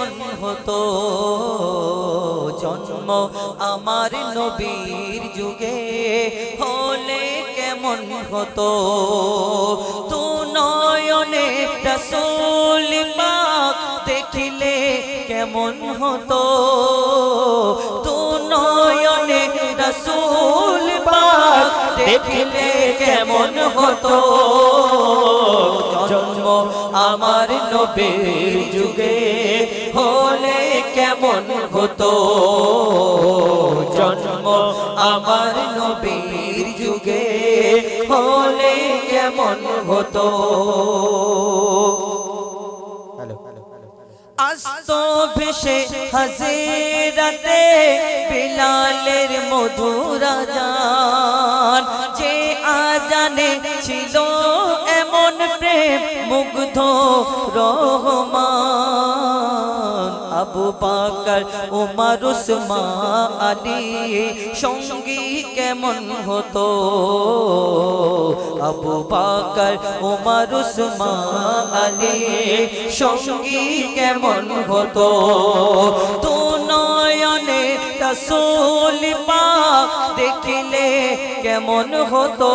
কেমন হতো জন্ম আমার নবীর যুগে হলে কেমন হতো? তু নয়নে রসুল দেখিলে কেমন হতো? তু নয়নে রসুল পাক দেখিলে কেমন হতো? জন্ম আমার নবীর যুগে হলে কেমন হতো? জন্ম আমার নবীর যুগে হলে কেমন হতো? আস্ত ভেসে হাজিরাতে বিলালের মধুরা জান যে আজানে ছিল এমন প্রেম মুগ্ধ রহমান। আবু বাকর, উমর, উসমান, আলী সঙ্গী কেমন হতো? আবু বাকর, উমর, উসমান সঙ্গী কেমন হতো? তো নয়নে রসুল পাক দেখিলে কেমন হতো?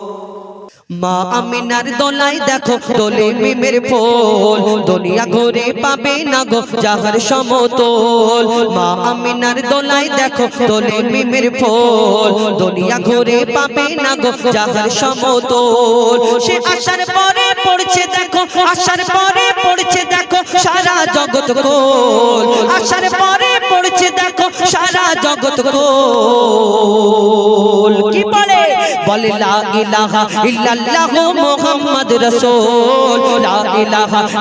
মা আমিনার দোলাই দেখো দোলে মিমের ফুল। দুনিয়া ঘুরে পাবে না গো যাহার সমতল। মা আমিনার দোলাই দেখো দোলে মিমের ফুল। দুনিয়া ঘুরে পাবে না গো যাহার সমতল। সে আসার পরে পড়ছে দেখো আসার পরে পড়ছে দেখো সারা জগৎ কোল। আসার পরে পড়ছে দেখো সারা জগৎ কোল। কি বলে বলে, লা ইলাহা ইল্লাল্লাহ মুহাম্মদ রাসূল। লা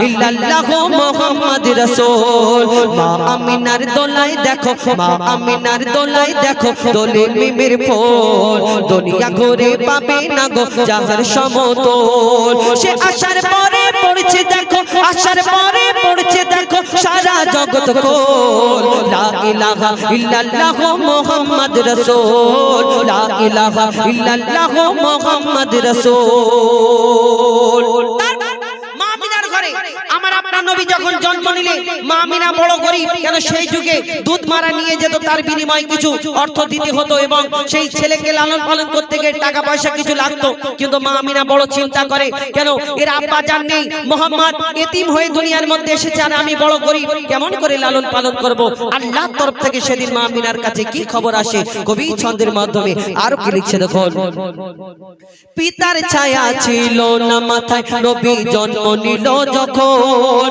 ইল্লাল্লাহ মুহাম্মদ রাসূল। মা আমিনার দোলাই দেখো, মা আমিনার দোলাই দেখো, দোলে মিমের ফুল। দুনিয়া ঘুরে পাবে না গো, যাহার সমতল। সে আসার পরে পড়ছে দেখো আসার পরে পড়ছে দেখো সারা জগৎ কোল লা ইলাহা ইল্লাল্লাহ মুহাম্মদ মা আমিনার ঘরে আমার আপনার নবী যখন জন্ম নিলে, মা আমিনা বড় গরিব, কেন সেই যুগে দুধ মারা নিয়ে যেত তার বিনিময়ে কিছু অর্থ দিতে হতো এবং সেই ছেলেকে লালন পালন করতে গিয়ে টাকা পয়সা কিছু লাগতো। কিন্তু মা আমিনা বড় চিন্তা করে, কেন এর আব্বা জান নেই, মোহাম্মদ এতিম হয়ে দুনিয়ার মধ্যে এসেছে আর আমি বড় গরিব, কেমন করে লালন পালন করব? আল্লাহর তরফ থেকে সেদিন মা আমিনার কাছে কি খবর আসে? কবি ছন্দের মাধ্যমে আরও কি লিখছে দেখুন? পিতার ছায়া ছিল না মাথায়, নবী জন্ম নিল যখন।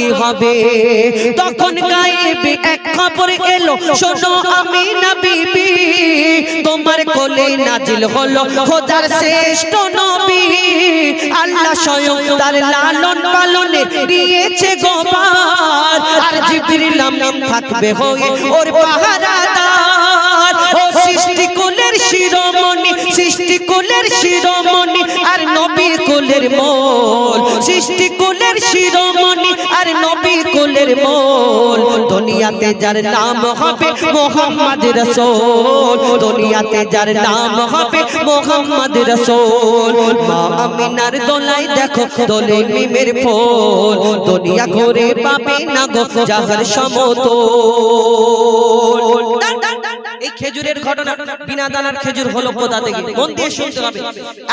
হবে। তখন গায়েবে এক খবর এলো, শোনো আমি না বিবি, তোমার কোলে নাজিল হলো খোদার শ্রেষ্ঠ নবী। আল্লাহ স্বয়ং তার লালন পালনে দিয়েছে গোবার। আর জিবরিল আমিন থাকবে হয়ে ওর পাহারাদার। সৃষ্টি কুলের শিরোমণি, সৃষ্টি কুলের শিরোমণি আর নবী কুলের মোল। সৃষ্টি কুলের শিরোমণি আর নবী কুলের মোল। দুনিয়াতে যার নাম হবে মোহাম্মদ রসুল। দুনিয়াতে যার নাম হবে মোহাম্মদ রসুল। মা আমিনার দোলাই দেখো দোলে মিমের ফুল। দুনিয়া ঘুরে পাবে না গো যাহার সমতল। এই খেজুরের ঘটনা বিনা দানার খেজুর হলো কোথা থেকে? মন দিয়ে শুনতে হবে?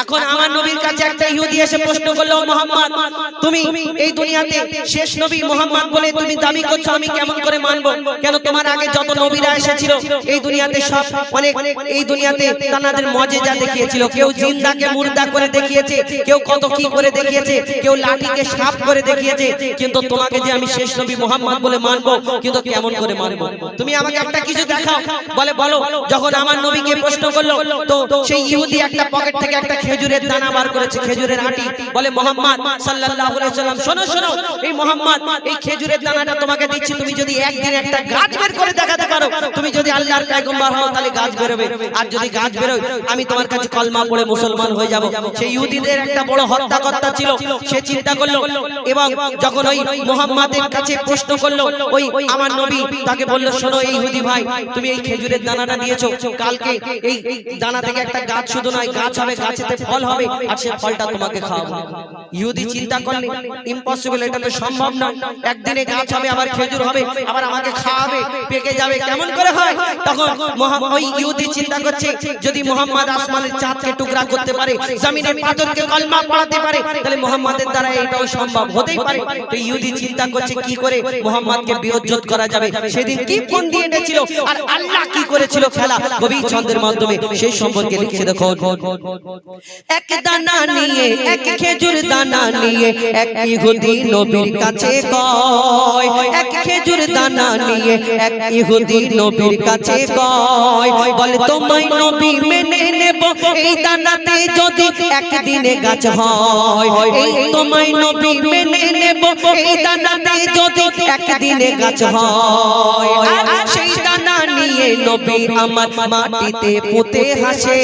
এখন আমার নবীর কাছে একটা ইহুদি এসে প্রশ্ন করল মোহাম্মদ, তুমি এই দুনিয়াতে শেষ নবী মোহাম্মদ বলে তুমি দাবি করছ, আমি কেমন করে মানবো? কেন তোমার আগে যত নবীরা এসেছিল, এই দুনিয়াতে সব অনেক, এই দুনিয়াতে তানাদের মজেজা দেখিয়েছিল। কেউ জিন্দাকে মুর্দা করে দেখিয়েছে, কেউ কত কি করে দেখিয়েছে, কেউ লাঠিকে সাপ করে দেখিয়েছে, কিন্তু তোমাকে যে আমি শেষ নবী মোহাম্মদ বলে মানবো, কিন্তু কেমন করে মানবো? তুমি আমাকে একটা কিছু দেখাও, বলে বলো, যখন আমার নবীকে প্রশ্ন করল, তো সেই ইহুদি একটা পকেট থেকে একটা খেজুরের দানা বার করেছে, খেজুরের আটি। বলে, মোহাম্মদ সাল্লাল্লাহু আলাইহি সাল্লাম শোনো শোনো, এই মোহাম্মদ, এই খেজুরের দানাটা তোমাকে দিচ্ছি, তুমি যদি একদিন একটা গাছ বের করে দেখাতে পারো, তুমি যদি আল্লাহর পয়গম্বর হও, তাহলে গাছ বেরোবে। আর যদি গাছ বেরোয়, আমি তোমার কাছে কলমা পড়ে মুসলমান হয়ে যাব। সেই ইহুদিদের একটা বড় হত্যাকর্তা ছিল, সে চিন্তা করল, এবং যখন ওই মোহাম্মদের কাছে প্রশ্ন করল, ওই আমার নবী তাকে বলল, শোনো, এই ইহুদি ভাই, তুমি এই খেজুরের দানাটা দিয়েছ, কালকে এই দানা থেকে একটা গাছ শুধু নয়, গাছ হবে, গাছেতে ফল হবে, আর সে ফলটা তোমাকে খাওয়াবো। ইহুদি চিন্তা করলে ইম্পসিবল এটা তো সম্ভব না একদিনে গাছ হবে, আবার খেজুর হবে, আবার আমাকে খাওয়াবে, পেকে যাবে, কেমন করে হয়? তখন ওই ইহুদি চিন্তা করছে, যদি মোহাম্মদ আসমানের চাঁদকে টুকরা করতে পারে, জমিনের পাথরকে কলমা পড়াতে পারে, তাহলে মোহাম্মদের দ্বারা এটাও সম্ভব হতেই পারে। তো ইহুদি চিন্তা করছে, কি করে মোহাম্মদকে বিয়োজ্জত করা যাবে? সেদিন কি ফোন দিয়ে এনেছিল? আর আল্লাহ কি করেছিল খেলা কবি ছন্দের মাধ্যমে, সেই সম্পর্কে লিখে দেখো এক দানা নিয়ে, এক খেজুর দানা নিয়ে, এক ইহুদি নবীর কাছে কয়। এক খেজুর দানা নিয়ে, এক ইহুদি নবীর কাছে কয়। বলে, তোমায় নবী মেনে নেব, এই দানাতে যদি একদিনে গাছ হয়। এই তোমায় নবী মেনে নেব, এই দানাতে যদি একদিনে গাছ হয়। সেই দানা নিয়ে নবী আমার মাটিতে পুঁতে হাসে।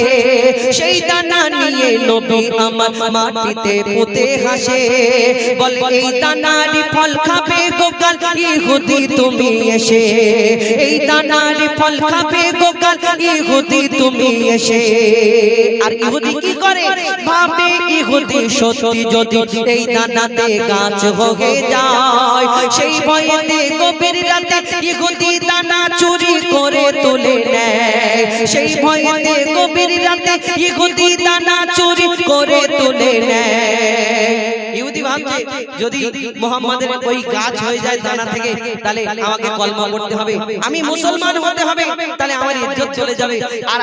সেই দানা নিয়ে নবী আমার মাটিতে পুঁতে হাসে। বলে, এই দানারি ফল খাবে গোকাল, ইহুদি তুমি এসে। এই দানারি ফল খাবে গোকাল, ইহুদি তুমি এসে। আর ইহুদি কি করে? ভাবে ইহুদি সত্যি যদি এই দানাতে গাছ হয়ে যায়। সেই ভয়েতে গভীর রাতে ইহুদি চুরি করে তুলে নেয়। সেই ভয়েতে গভীর রাতে ইহুদি দানা চুরি করে নেয়। ইহুদি ভাবছে, যদি মোহাম্মদের ওই গাছ হয়ে যায় দানা থেকে, তাহলে আমাকে হবে। আমি মুসলমান হতে হবে, তাহলে আমার ইজ্জত চলে যাবে। আর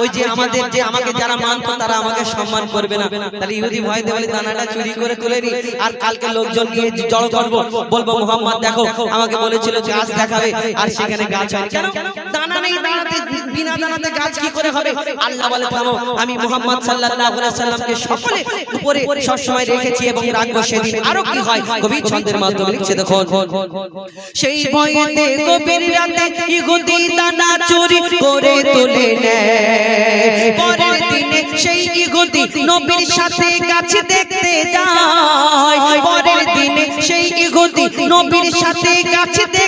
ওই যে আমাদের যে আমাকে যারা মানতো, তারা আমাকে সম্মান করবে না। তাহলে ইহুদি দানাটা চুরি করে তুলে নি। আর কালকে লোকজন গিয়ে জড়ো করব। বলব, মোহাম্মদ, দেখো, আমাকে বলেছিল গাছ দেখাবে। আর সেখানে গাছ হয় কেন দানা নেই দানাতে বিনা দানাতে গাছ কি করে হবে আল্লাহ বলে থামো আমি মোহাম্মদ সাল্লাল্লাহু আলাইহি সাল্লামকে সকলে উপরে সব সময় রেখেছি এবং রাখব সেদিন আরও কি হয় কবি ছন্দের মাধ্যমে লিখছে দেখো সেই ভয়েতে গভীর রাতে দানা চুরি করে তুলে নেয় পরের দিনে সেই নবীর সাথে গাছ দেখতে যায় পরের দিনে সেই নবীর সাথে গাছ দেখতে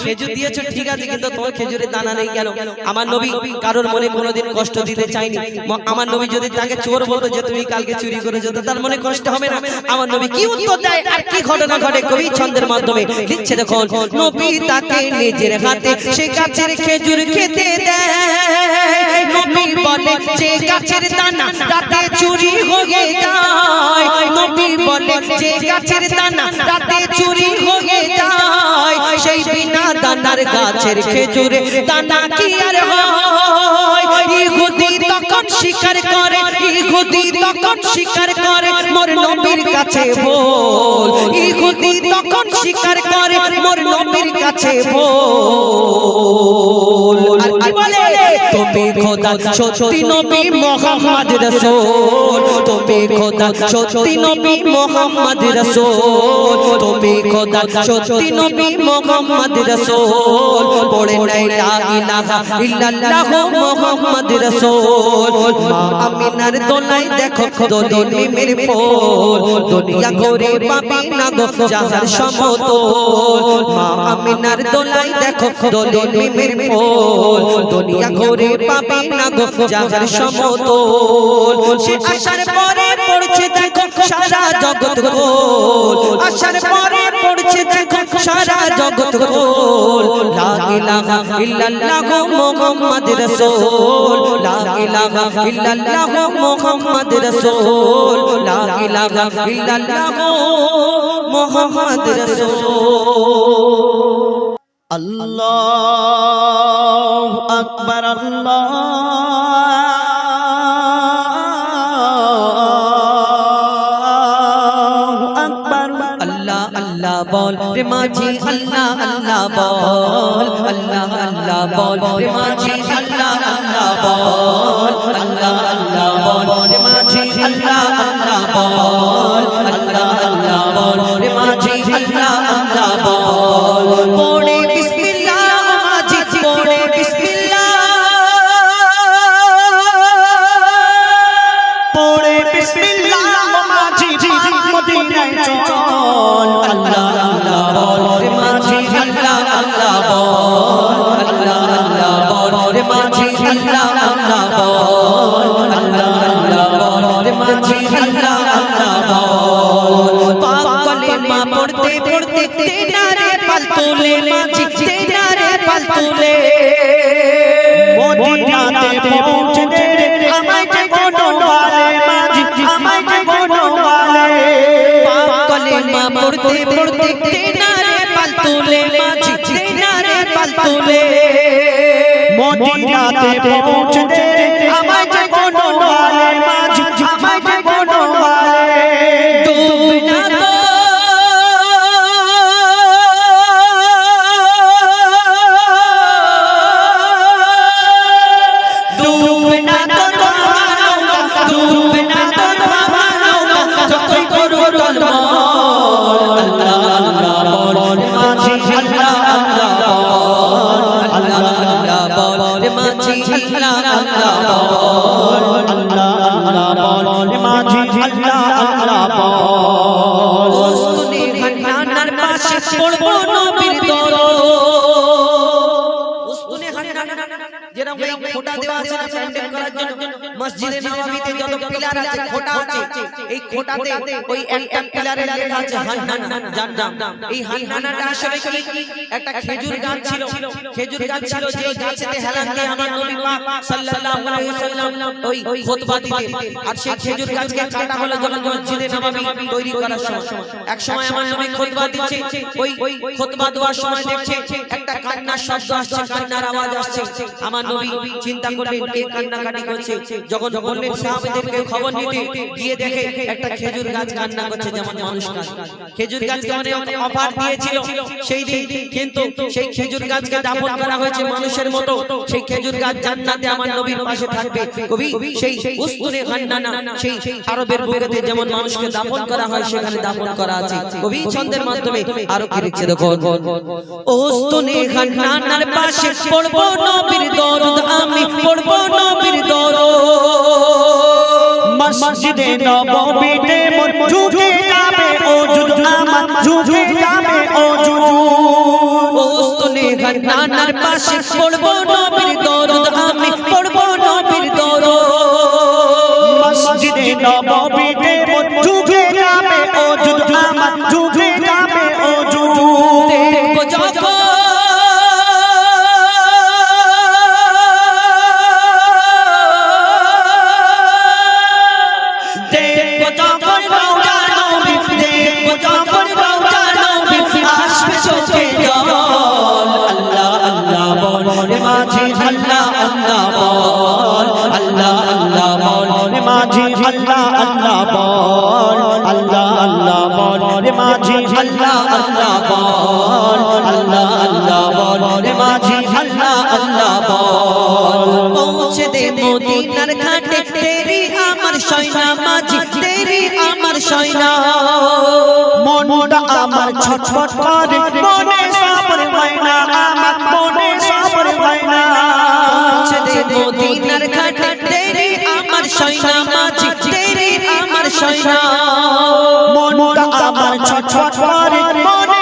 খেজুর দিয়েছ ঠিক আছে কিন্তু তোমার খেজুরের দানা নেই কেন? আমার নবী কারোর মনে কোনোদিন কষ্ট দিতে চাইনি আমার নবী যদি তাকে চোর বলতো যে তুমি কালকে চুরি করেছ তো তার মনে কষ্ট হবে না। আমার নবী কি উত্তর দেয়? আর কি ঘটনা ঘটে? কবি ছন্দের মাধ্যমে লিখছে দেখো নবী তাকে নিজের হাতে সে গাছের খেজুর খেতে দেয়। নবী বলে যে গাছের দানা রাতে চুরি হয়ে যায়। নবী বলে যে গাছের দানা রাতে দানার গাছের খেজুরে দানা কি আর ইহুদি তখন স্বীকার করে, ইহুদি তখন স্বীকার করে, মোর নবীর কাছে বল ইহুদি তখন স্বীকার করে, মোর নবীর কাছে বলে তুমি খোদা সত্যি নবী মোহাম্মদ রসুল তুমি খোদা সত্যি নবী মোহাম্মদ রসুল। তুমি খোদা সত্যি নবী মোহাম্মদ রসুল। পড়ে নাই লা ইলাহা ইল্লাল্লাহ মোহাম্মদ রসুল। মা আমিনার দোলাই দেখো দোলে মিমের ফুল দুনিয়া ঘুরে পাবি না গো যাহার সমতল। মা আমিনার দোলাই দেখো দোলে মিমের ফুল দুনিয়া ঘুরে পাবি না গো যাহার সমতল সে আসার পরে পড়ছে দেখো সারা জগৎ গোল। আসার পরে পড়ছে দেখো সারা জগৎ গোল। লা ইলাহা ইল্লাল্লাহ মুহাম্মদ রাসূল। লা ইলাহা ইল্লাল্লাহ মুহাম্মদ রাসূল। লা ইলাহা ইল্লাল্লাহ মুহাম্মদ রাসূল। আল্লাহ আকবার আল্লাহ আকবার আল্লাহ আল্লাহ বল রে মাঝি আল্লাহ আল্লাহ বল আল্লাহ আল্লাহ বল রে মাঝি আল্লাহ আল্লাহ বল তুলে মদিনাতে পৌঁছতে আমায় যেরকম এই খোটা দেওয়া আছে না প্যান্ডেল করার জন্য মসজিদে নববীতে যত পিলার আছে খোটা আছে। এই খোটাতে ওই একটা পিলারে লেখা আছে হান্নানা যার এই হান্নানাটা আসলে কি? একটা খেজুর গাছ ছিল। খেজুর গাছ ছিল যে গাছেতে হেলান দিয়ে আমার নবী পাক সাল্লাল্লাহু আলাইহি ওয়াসাল্লাম ওই খুতবা দিতেন। আর সেই খেজুর গাছকে কাটা হলো যখন মসজিদে নববী তৈরি করার সময়। এক সময় আমার নবী খুতবা দিচ্ছে ওই খুতবা দেওয়ার সময় দেখছে একটা কান্নার শব্দ আসছে কান্নার আওয়াজ আসছে আমার নবী চিন্তা করলেন কে কান্নাকাটি করছে? যখন বললেন সাহাবেদেরকে খবর নিতে গিয়ে দেখে একটা খেজুর গাছ কান্না করছে যেমন মানুষ খেজুর গাছকে মানে অফার দিয়েছিল সেই দিন কিন্তু সেই খেজুর গাছকে দাফন করা হয়েছে মানুষের মতো। সেই খেজুর গাছ জান্নাতে আমার নবীর পাশে থাকবে। কবি সেই উস্তুনে খান্নানা সেই আরবের বুকেতে যেমন মানুষকে দাফন করা হয় সেখানে দাফন করা আছে। কবি ছন্দের মাধ্যমে আরও কি লিখছে দেখো উস্তুনে খান্নানার পাশে পড়ব নবীর মসজিদে নববীতে মোর ঝুঁকে ও জুদ আমার ঝুঁকে ও জুজু ওস্তনে নানার পাশে পড়ব নবীর মনটা আমার ছটফট করে। মনে সবর না আমার মনে সবর না। পৌঁছে দে মদিনার ঘাটে তেরে আমার সয়না মাঝি তেরে আমার সয়না মনটা আমার ছটফট করে। মনে